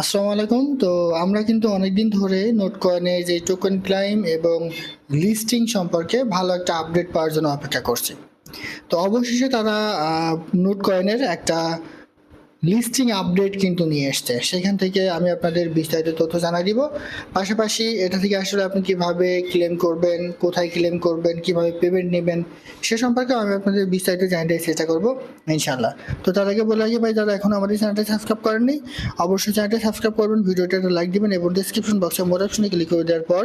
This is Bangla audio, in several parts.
আসসালামু আলাইকুম। তো আমরা কিন্তু অনেকদিন ধরে নোট কয়েনের যে টোকেন ক্লাইম এবং লিস্টিং সম্পর্কে ভালো একটা আপডেট পাওয়ার জন্য অপেক্ষা করছি। তো অবশেষে তারা নোট কয়েনের একটা লিস্টিং আপডেট কিন্তু নিয়ে এসছে। সেখান থেকে আমি আপনাদের বিস্তারিত তথ্য জানাই দিব। পাশাপাশি এটা থেকে আসলে আপনি কীভাবে ক্লেম করবেন, কোথায় ক্লেম করবেন, কীভাবে পেমেন্ট নেবেন, সে সম্পর্কে আমি আপনাদের বিস্তারিত জানাতে চেষ্টা করব ইনশাল্লাহ তো তার আগে বলে রাখি ভাই, যারা এখন আমাদের চ্যানেলটা সাবস্ক্রাইব করেননি, অবশ্যই চ্যানেলটা সাবস্ক্রাইব করবেন ভিডিওটা লাইক দিবেন এবং ডিসক্রিপশন বক্সে মোর অপশনে ক্লিক করে দেওয়ার পর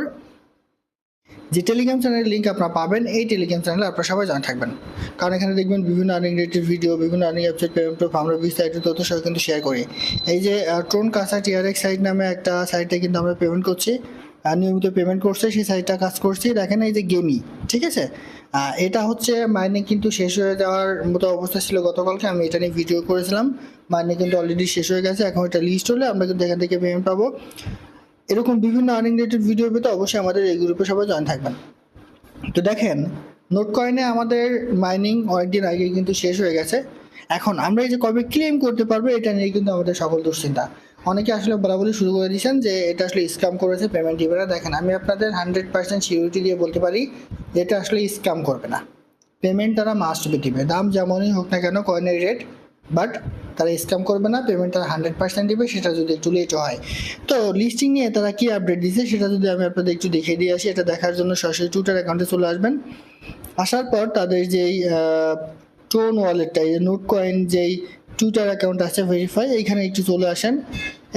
যে টেলিগ্রাম চ্যানেলের লিঙ্ক আপনারা পাবেন, এই টেলিগ্রাম চ্যানেলে আপনারা সবাই জানা থাকবেন। কারণ এখানে দেখবেন বিভিন্ন আর্নিং রিলেটেড ভিডিও বিভিন্ন আর্নিং ওয়েবসাইট পেমেন্ট প্রুফ আমরা বিস্তারিত তথ্য সহ কিন্তু শেয়ার করি। এই যে ট্রোন কাসা টিআরএক্স সাইট নামে একটা সাইটে কিন্তু আমরা পেমেন্ট করছি। নিয়মিত পেমেন্ট করছে, সেই সাইটটা কাজ করছি। দেখেন এই যে গেমি ঠিক আছে? এটা হচ্ছে মাইনিং কিন্তু শেষ হয়ে যাওয়ার মতো অবস্থা ছিল গতকালকে। আমি এটা নিয়ে ভিডিও করেছিলাম। মাইনিং কিন্তু অলরেডি শেষ হয়ে গেছে। এখন এটা লিস্ট হলে আমরা কিন্তু এখান থেকে পেমেন্ট পাবো। এরকম বিভিন্ন আর্নিং রিলেটেড ভিডিও পেতে অবশ্যই আমাদের এই গ্রুপে সবাই জয়েন থাকবেন। তো দেখেন নোট কয়েনে আমাদের মাইনিং অনেকদিন আগে কিন্তু শেষ হয়ে গেছে। এখন আমরা এই যে কবে ক্লেম করতে পারব, এটা নিয়ে কিন্তু আমাদের সকল দুশ্চিন্তা। অনেকে আসলে বরাবরই শুরু করে দিয়েছেন যে এটা আসলে স্ক্যাম করেছে পেমেন্ট দিবে না। দেখেন, আমি আপনাদের হান্ড্রেড পার্সেন্ট সিকিউরিটি দিয়ে বলতে পারি, এটা আসলে স্ক্যাম করবে না। পেমেন্ট তারা মাস্ট বি দিবে। দাম যেমনই হোক না কেন কয়েনের রেট বাট তারা স্ক্যাম করবে না পেমেন্ট তারা হান্ড্রেড পার্সেন্ট দিবে, সেটা যদি একটু লেট হয়। তো লিস্টিং নিয়ে তারা কি আপডেট দিচ্ছে সেটা যদি আমি আপনাদের একটু দেখিয়ে দিয়ে আসি, এটা দেখার জন্য সরাসরি টুইটার অ্যাকাউন্টে চলে আসবেন। আসার পর তাদের যেই টোন ওয়ালেটটা এই নোট কয়েন যেই টুইটার অ্যাকাউন্ট আছে ভেরিফাই এইখানে একটু চলে আসেন।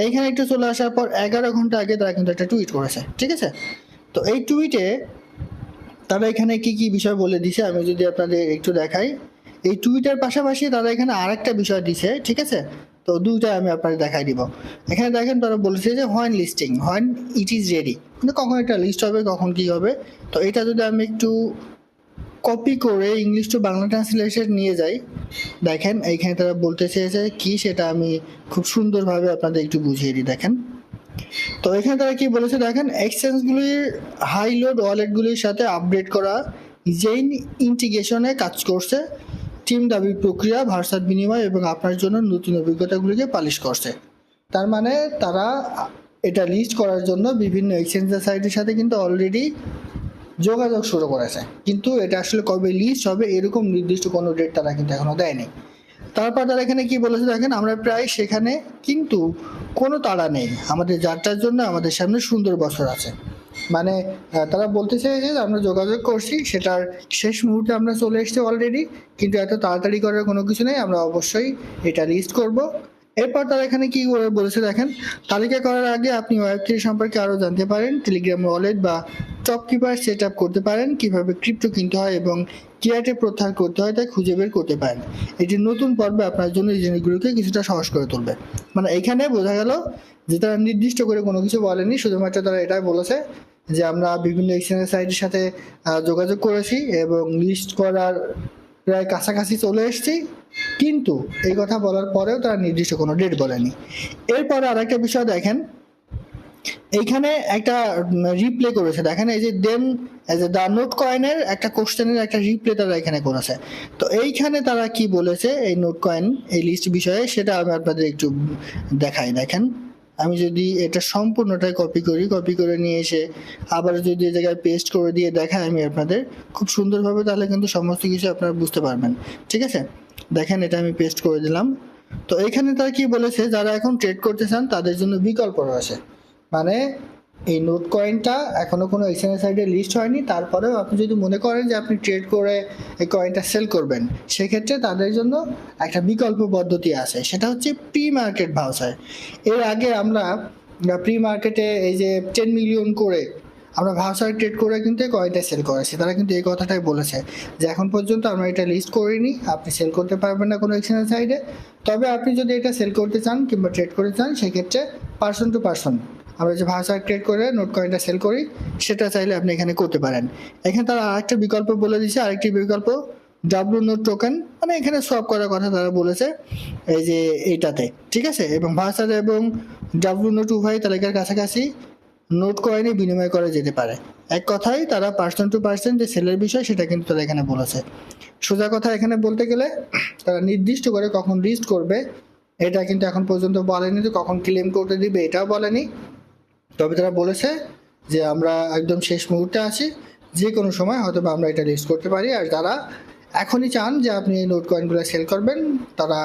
এইখানে একটু চলে আসার পর এগারো ঘণ্টা আগে তারা কিন্তু একটা টুইট করেছে, ঠিক আছে? তো এই টুইটে তারা এখানে কি কি বিষয় বলে দিছে, আমি যদি আপনাদের একটু দেখাই। এই টুইটার পাশাপাশি তারা এখানে আরেকটা বিষয় দিছে, ঠিক আছে? তো দুইটা আমি আপনাদের দেখাই দিব। এখানে দেখেন তারা বলেছে যে when listing when it is ready. মানে কখন এটা লিস্ট হবে, কখন কি হবে? তো এটা যদি আমি একটু কপি করে ইংলিশ টু বাংলা ট্রান্সলেশন নিয়ে যাই, দেখেন এইখানে তারা বলতে চেয়েছে কি সেটা আমি খুব সুন্দরভাবে আপনাদের একটু বুঝিয়ে দিই, দেখেন। তো এখানে তারা কি বলেছে, দেখেন, এক্সচেঞ্জগুলির হাই লোড ওয়ালেটগুলির সাথে আপডেট করা জেইন ইন্টিগ্রেশনে কাজ করছে। টিম দাবি প্রক্রিয়া ভার্সার বিনিময় এবং আপনার জন্য নতুন অভিজ্ঞতাগুলিকে পালিশ করছে। তার মানে তারা এটা লিস্ট করার জন্য বিভিন্ন এক্সচেঞ্জের সাইটের সাথে কিন্তু অলরেডি যোগাযোগ শুরু করেছে। কিন্তু এটা আসলে কবে লিস্ট হবে এরকম নির্দিষ্ট কোনো ডেট তারা কিন্তু এখনও দেয়নি। তারপর তারা এখানে কি বলেছে দেখেন, আমরা প্রায় সেখানে কিন্তু কোনো তাড়া নেই। আমাদের যাত্রার জন্য আমাদের সামনে সুন্দর বছর আছে। মানে আহ, তারা বলতে চাইছে যে আমরা যোগাযোগ করছি সেটার শেষ মুহূর্তে আমরা চলে এসছি অলরেডি কিন্তু এত তাড়াতাড়ি করার কোনো কিছু নেই আমরা অবশ্যই এটা লিস্ট করব। এরপর তারা এখানে কি বলেছে দেখেন? তালিকা করার আগে আপনি ওয়েব থেকে সম্পর্কে আরও জানতে পারেন টেলিগ্রাম ওয়ালেট বা টপ কিপার সেট আপ করতে পারেন, কীভাবে ক্রিপ্টো কিনতে হয় এবং কিয়াটে প্রত্যাহার করতে হয় তা খুঁজে বের করতে পারেন। এটি নতুন পর্বে আপনার জন্য এই জিনিসগুলোকে কিছুটা সহজ করে তুলবে। মানে এখানে বোঝা গেল যে তারা নির্দিষ্ট করে কোনো কিছু বলেনি, শুধুমাত্র তারা এটাই বলেছে যে আমরা বিভিন্ন এক্সচেঞ্জের সাইটের সাথে যোগাযোগ করেছি এবং লিস্ট করার প্রায় কাছাকাছি চলে এসেছি। কিন্তু এই কথা বলার পরেও তারা নির্দিষ্ট কোনো ডেট বলেনি। এরপরে আরেকটা বিষয় দেখেন এইখানে একটা রিপ্লে করেছে। দেখেন, এই যে দেন এ দ্য নোট কয়েনের একটা কোশ্চেনের একটা রিপ্লে তারা এখানে করেছে। তো এইখানে তারা কি বলেছে, এই নোট কয়েন এই লিস্ট বিষয়ে, সেটা আমি আপনাদের একটু দেখাই। দেখেন, আমি যদি এটা সম্পূর্ণটাই কপি করি কপি করে নিয়ে এসে আবার যদি এই জায়গায় পেস্ট করে দিয়ে দেখাই আমি আপনাদের, খুব সুন্দরভাবে তাহলে কিন্তু সমস্ত কিছু আপনারা বুঝতে পারবেন। ঠিক আছে? দেখেন, এটা আমি পেস্ট করে দিলাম। তো এখানে তারা কি বলেছে, যারা এখন ট্রেড করতে চান, তাদের জন্য বিকল্প রয়েছে। মানে এই নোট কয়েনটা এখনও কোনো এক্সচেঞ্জ সাইডে লিস্ট হয়নি। তারপরেও আপনি যদি মনে করেন যে আপনি ট্রেড করে এই কয়েনটা সেল করবেন, সেক্ষেত্রে তাদের জন্য একটা বিকল্প পদ্ধতি আছে। সেটা হচ্ছে প্রি মার্কেট ভাউচার এর আগে আমরা প্রি মার্কেটে এই যে টেন মিলিয়ন করে আমরা ভাউচার ট্রেড করে কিন্তু এই কয়েনটা সেল করেছি। তারা কিন্তু এই কথাটাই বলেছে যে এখন পর্যন্ত আমরা এটা লিস্ট করিনি, আপনি সেল করতে পারবেন না কোনো এক্সচেঞ্জ সাইডে তবে আপনি যদি এটা সেল করতে চান কিংবা ট্রেড করতে চান, সেক্ষেত্রে পার্সন টু পার্সন আমরা যে ভাষা ক্রিয়েট করে নোট কয়েনটা সেল করি, সেটা চাইলে আপনি এখানে করতে পারেন। এখানে তারা আরেকটা বিকল্প বলে দিয়েছে, আরেকটি বিকল্প ডাব্লু নোট টোকেন মানে এখানে সব করার কথা তারা বলেছে এই যে এইটাতে, ঠিক আছে? এবং ভাষার এবং ডাব্লু নোট উভয় তালিকার কাছাকাছি নোট কয়েনে বিনিময় করা যেতে পারে। এক কথায় তারা পার্সন টু পার্সন যে সেলের বিষয়, সেটা কিন্তু তারা এখানে বলেছে। সোজা কথা এখানে বলতে গেলে, তারা নির্দিষ্ট করে কখন লিস্ট করবে, এটা কিন্তু এখন পর্যন্ত বলেনি যে কখন ক্লেম করতে দিবে, এটাও বলেনি। তবে তারা বলেছে যে আমরা একদম শেষ মুহূর্তে আছি, যে কোনো সময় হয়তো আমরা এটা লিস্ট করতে পারি, আর যারা এখনই চান যে আপনি এই নোট কয়েনগুলো সেল করবেন। তারা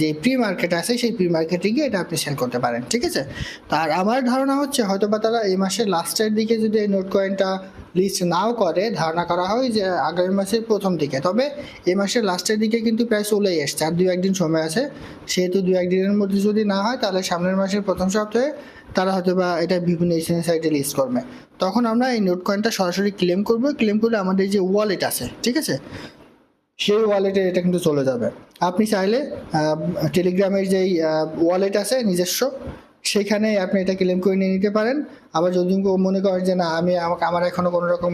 যে প্রি মার্কেট আছে সেই প্রি মার্কেটে গিয়ে এটা আপনি সেল করতে পারেন, ঠিক আছে? তো আর আমার ধারণা হচ্ছে হয়তো বা তারা এই মাসের লাস্টের দিকে যদি এই নোট কয়েনটা লিস্ট নাও করে, ধারণা করা হয় যে আগামী মাসের প্রথম দিকে। তবে এই মাসের লাস্টের দিকে কিন্তু প্রায় চলেই এসছে, আর দু একদিন সময় আছে। সেহেতু দু একদিনের মধ্যে যদি না হয়, তাহলে সামনের মাসের প্রথম সপ্তাহে তারা হয়তো বা এটা বিভিন্ন এক্সচেঞ্জ সাইটে লিস্ট করবে। তখন আমরা এই নোট কয়েনটা সরাসরি ক্লেম করব। ক্লেম করলে আমাদের যে ওয়ালেট আছে, ঠিক আছে? সেই ওয়ালেটে এটা কিন্তু চলে যাবে। আপনি চাইলে টেলিগ্রামের যেই ওয়ালেট আছে নিজস্ব, সেখানে আপনি এটা ক্লেম করে নিয়ে নিতে পারেন। আবার যদি মনে করেন যে না, আমি আমাকে, আমার এখনও কোনো রকম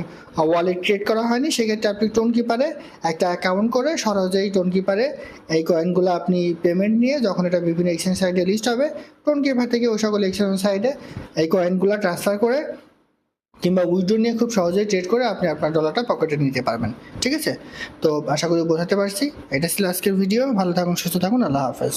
ওয়ালেট ক্রিয়েট করা হয়নি, সেক্ষেত্রে আপনি টোন কিপারে একটা অ্যাকাউন্ট করে সহজেই টোন কিপারে এই কয়েনগুলো আপনি পেমেন্ট নিয়ে যখন এটা বিভিন্ন এক্সচেঞ্জ সাইডে লিস্ট হবে টোন কিপার থেকে ওই সকল এক্সচেঞ্জ সাইডে এই কয়েনগুলো ট্রান্সফার করে কিংবা উইড্রো নিয়ে খুব সহজেই ট্রেড করে আপনি আপনার ডলারটা পকেটে নিতে পারবেন, ঠিক আছে? তো আশা করি বোঝাতে পারছি। এটা ছিল আজকের ভিডিও ভালো থাকুন, সুস্থ থাকুন, আল্লাহ হাফেজ।